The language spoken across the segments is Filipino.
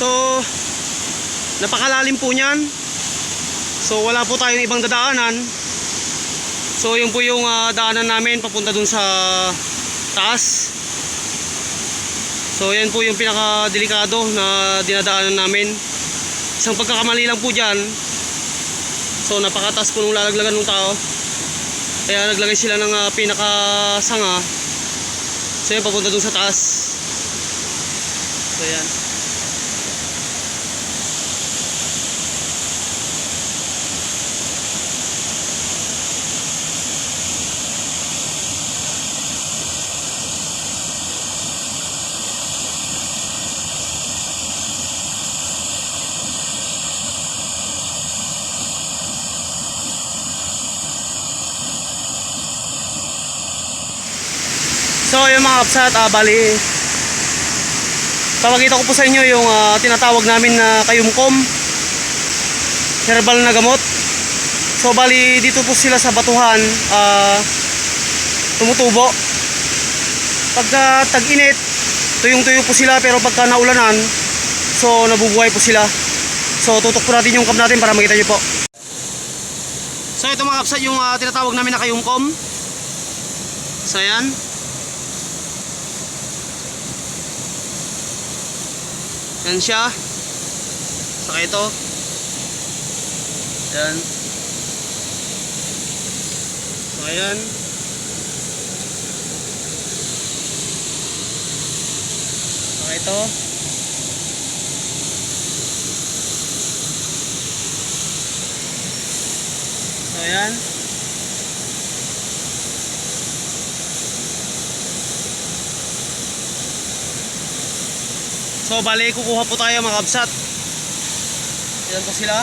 So, napakalalim po niyan. So, wala po tayong ibang dadaanan. So, yun po yung ah, daanan namin papunta dun sa taas. So, yan po yung pinaka-delikado na dinadaanan namin. Isang pagkakamali lang po dyan. So, napakataas po nung lalaglagan ng tao. Kaya naglagay sila ng ah, pinakasanga. So, yan papunta dun sa taas. So, yan. So yung mga kapsat, ah, bali Papakita ko po sa inyo yung ah, tinatawag namin na kayumkom. Herbal na gamot. So bali dito po sila sa batuhan ah, Tumutubo. Pagka tag-init Tuyong-tuyo po sila pero pagka naulanan So nabubuhay po sila. So tutok po natin yung kam natin para makita nyo po. So ito mga kapsat yung ah, tinatawag namin na kayumkom. So yan Yan siya. Saka ito. Yan. So, ayan. Saka ito. So, ayan. So bali kukuha po tayo mga kabsat. Yan po sila.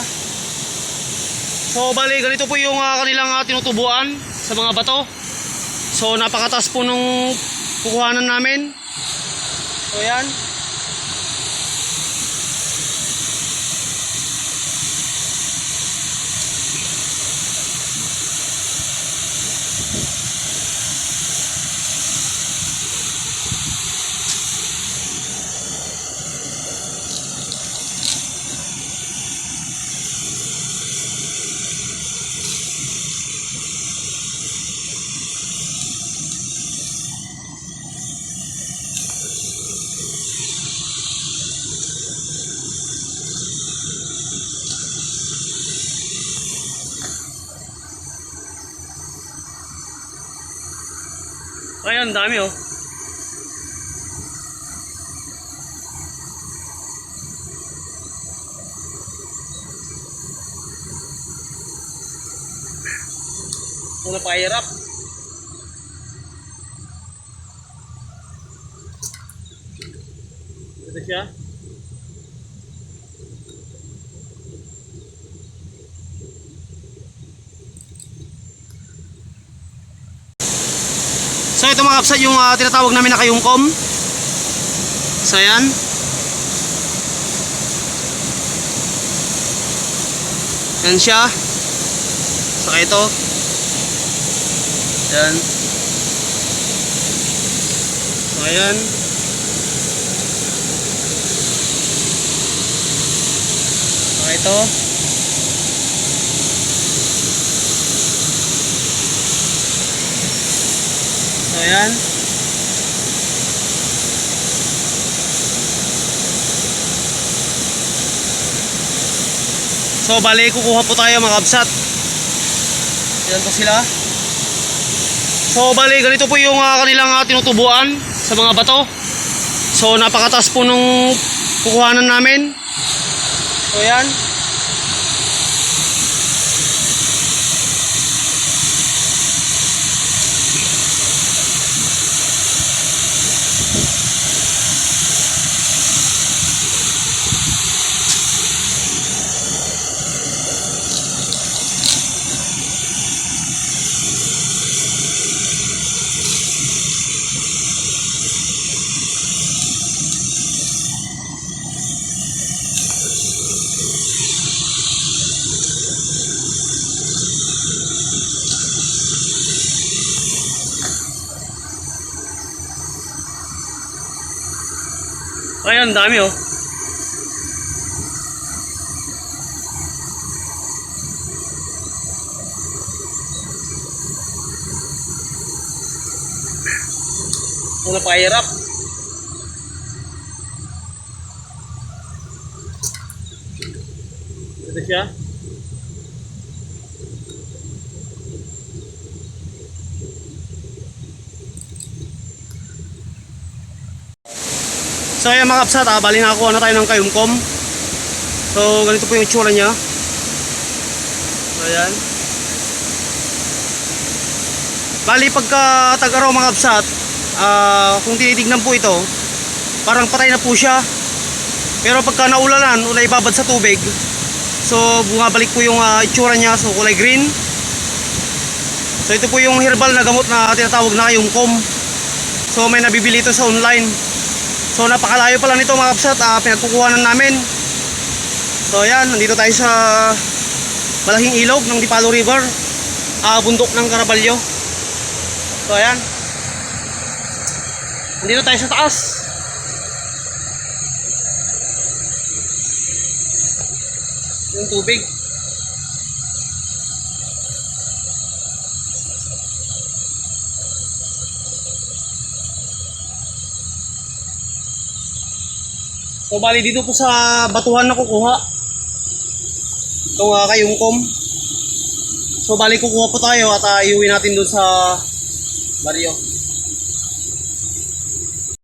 So bali ganito po yung ah, kanilang ah, tinutubuan sa mga bato. So napakataas po nung kukuhanan namin. So yan. Ayan, dami oh. Ito na pahirap. Ito siya. So ito mga kapsat yung ah, tinatawag namin na kayungkom. So yan. Yan siya. Saka ito. Yan. So ayan. Saka ito. So ayan. So bali kukuha po tayo mga kabsat. Yan po sila. So bali ganito po yung ah, kanilang ah, tinutubuan sa mga bato. So napakataas po nung kukuhanan namin. So yan. Ayan, dami oh. Muna pahirap. Ito siya. So ayan mga kapsat, ah, bali nakakuha na tayo ng kayumkom. So ganito po yung itsura niya. So ayan. Bali pagka tag-araw mga kapsat, ah, kung tinitignan po ito, parang patay na po siya. Pero pagka naulanan o naibabad sa tubig, so bumabalik po yung ah, itsura niya, so kulay green. So ito po yung herbal na gamot na tinatawag na kayumkom. So may nabibili ito sa online. So napakalayo pala nito mga kapsat, ah, pinagkukuhanan namin. So ayan, nandito tayo sa malaking ilog ng Dipalo River, ah, bundok ng Caraballo. So ayan. Nandito tayo sa taas. Yung tubig. So bali dito po sa batuhan na kukuha. Itong uh, kayungkom. So bali kukuha po tayo at uh, iuwi natin doon sa baryo.